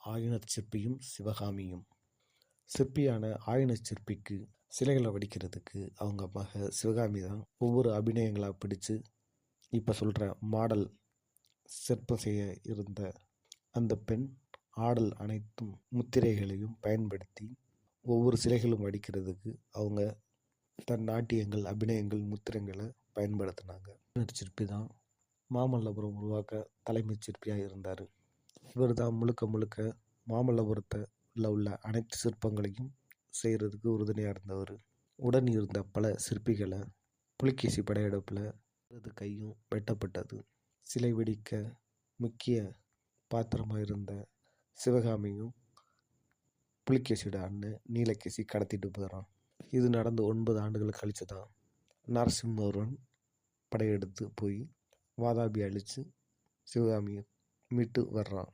ஆயினச் சிற்பியும் சிவகாமியும். சிற்பியான ஆயினச் சிற்பிக்கு சிலைகளை வடிக்கிறதுக்கு அவங்க மக சிவகாமி தான் ஒவ்வொரு அபிநயங்களாக பிடிச்சு இப்போ சொல்கிற மாடல் சிற்பம் செய்ய இருந்த அந்த பெண் ஆடல் அனைத்தும் முத்திரைகளையும் பயன்படுத்தி ஒவ்வொரு சிலைகளும் வடிக்கிறதுக்கு அவங்க தன் நாட்டியங்கள் அபிநயங்கள் முத்திரைங்களை பயன்படுத்தினாங்க. சிற்பி தான் மாமல்லபுரம் உருவாக்க தலைமைச் சிற்பியாக இருந்தார். இவர் தான் முழுக்க முழுக்க மாமல்லபுரத்தில் உள்ள அனைத்து சிற்பங்களையும் செய்கிறதுக்கு உறுதுணையாக இருந்தவர். உடன் இருந்த பல சிற்பிகளை புலிகேசி படையெடுப்பில் இடது கையும் வெட்டப்பட்டது. சிலை வெடிக்க முக்கிய பாத்திரமாக இருந்த சிவகாமியும் புலிகேசியோட அண்ணன் நீலகேசி கடத்திட்டு போகிறான் இது நடந்து ஒன்பது ஆண்டுகள் கழித்து தான் நரசிம்மவர்மன் படையெடுத்து போய் வாதாபி அழித்து சிவகாமியை மீட்டு வர்றான்.